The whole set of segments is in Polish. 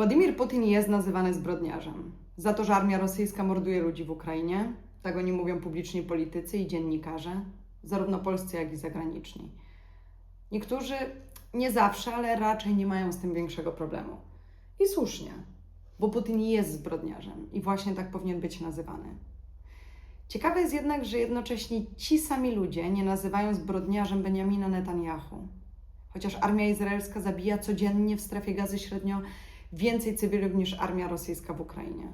Władimir Putin jest nazywany zbrodniarzem. Za to, że armia rosyjska morduje ludzi w Ukrainie, tak o nim mówią publiczni politycy i dziennikarze, zarówno polscy, jak i zagraniczni. Niektórzy, nie zawsze, ale raczej nie mają z tym większego problemu. I słusznie, bo Putin jest zbrodniarzem i właśnie tak powinien być nazywany. Ciekawe jest jednak, że jednocześnie ci sami ludzie nie nazywają zbrodniarzem Benjamina Netanyahu. Chociaż armia izraelska zabija codziennie w strefie gazy średnio więcej cywilów niż armia rosyjska w Ukrainie.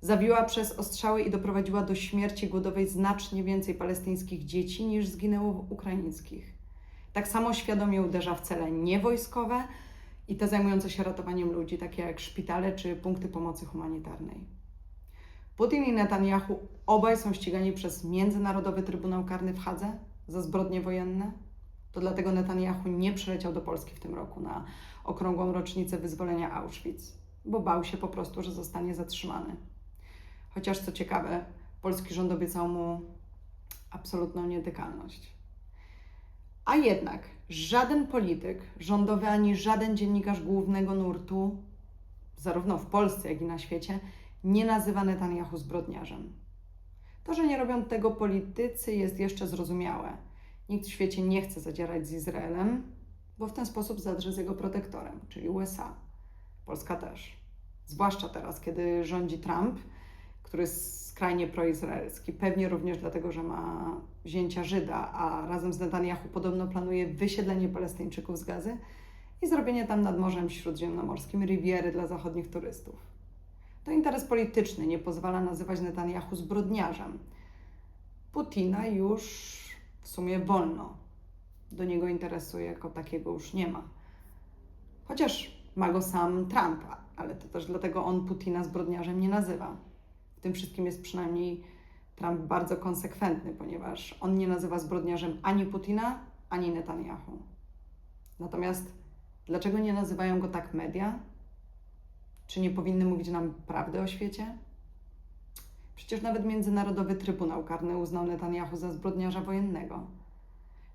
Zabiła przez ostrzały i doprowadziła do śmierci głodowej znacznie więcej palestyńskich dzieci niż zginęło ukraińskich. Tak samo świadomie uderza w cele niewojskowe i te zajmujące się ratowaniem ludzi, takie jak szpitale czy punkty pomocy humanitarnej. Putin i Netanyahu obaj są ścigani przez Międzynarodowy Trybunał Karny w Hadze za zbrodnie wojenne. To dlatego Netanyahu nie przyleciał do Polski w tym roku na okrągłą rocznicę wyzwolenia Auschwitz, bo bał się po prostu, że zostanie zatrzymany. Chociaż co ciekawe, polski rząd obiecał mu absolutną nietykalność. A jednak żaden polityk rządowy ani żaden dziennikarz głównego nurtu, zarówno w Polsce, jak i na świecie, nie nazywa Netanyahu zbrodniarzem. To, że nie robią tego politycy, jest jeszcze zrozumiałe. Nikt w świecie nie chce zadzierać z Izraelem, bo w ten sposób zadrze z jego protektorem, czyli USA. Polska też. Zwłaszcza teraz, kiedy rządzi Trump, który jest skrajnie proizraelski. Pewnie również dlatego, że ma wzięcia Żyda, a razem z Netanyahu podobno planuje wysiedlenie Palestyńczyków z Gazy i zrobienie tam nad Morzem Śródziemnomorskim riviery dla zachodnich turystów. To interes polityczny nie pozwala nazywać Netanyahu zbrodniarzem. Putina już w sumie wolno. Do niego interesu jako takiego już nie ma. Chociaż ma go sam Trump, ale to też dlatego on Putina zbrodniarzem nie nazywa. W tym wszystkim jest przynajmniej Trump bardzo konsekwentny, ponieważ on nie nazywa zbrodniarzem ani Putina, ani Netanyahu. Natomiast dlaczego nie nazywają go tak media? Czy nie powinny mówić nam prawdy o świecie? Przecież nawet Międzynarodowy Trybunał Karny uznał Netanyahu za zbrodniarza wojennego.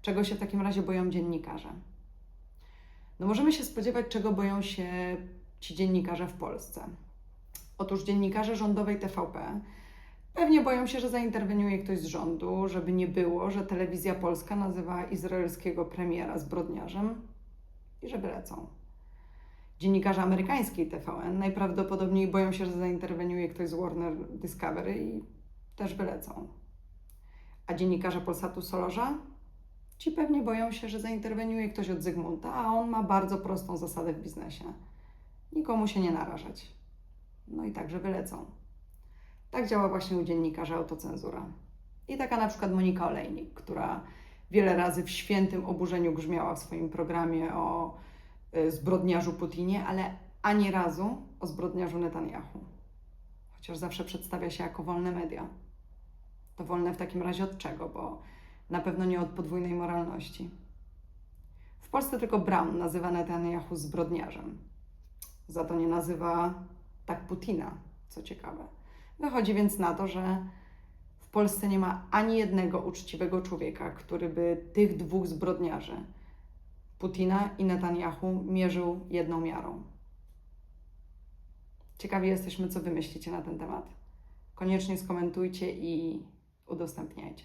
Czego się w takim razie boją dziennikarze? No możemy się spodziewać, czego boją się ci dziennikarze w Polsce. Otóż dziennikarze rządowej TVP pewnie boją się, że zainterweniuje ktoś z rządu, żeby nie było, że telewizja polska nazywa izraelskiego premiera zbrodniarzem i że wylecą. Dziennikarze amerykańskiej TVN najprawdopodobniej boją się, że zainterweniuje ktoś z Warner Discovery i też wylecą. A dziennikarze Polsatu Solorza? Ci pewnie boją się, że zainterweniuje ktoś od Zygmunta, a on ma bardzo prostą zasadę w biznesie. Nikomu się nie narażać. No i także wylecą. Tak działa właśnie u dziennikarzy autocenzura. I taka na przykład Monika Olejnik, która wiele razy w świętym oburzeniu grzmiała w swoim programie o zbrodniarzu Putinie, ale ani razu o zbrodniarzu Netanyahu. Chociaż zawsze przedstawia się jako wolne media. To wolne w takim razie od czego? Bo na pewno nie od podwójnej moralności. W Polsce tylko Brown nazywa Netanyahu zbrodniarzem. Za to nie nazywa tak Putina, co ciekawe. Wychodzi więc na to, że w Polsce nie ma ani jednego uczciwego człowieka, który by tych dwóch zbrodniarzy, Putina i Netanyahu, mierzył jedną miarą. Ciekawi jesteśmy, co wymyślicie na ten temat. Koniecznie skomentujcie i udostępniajcie.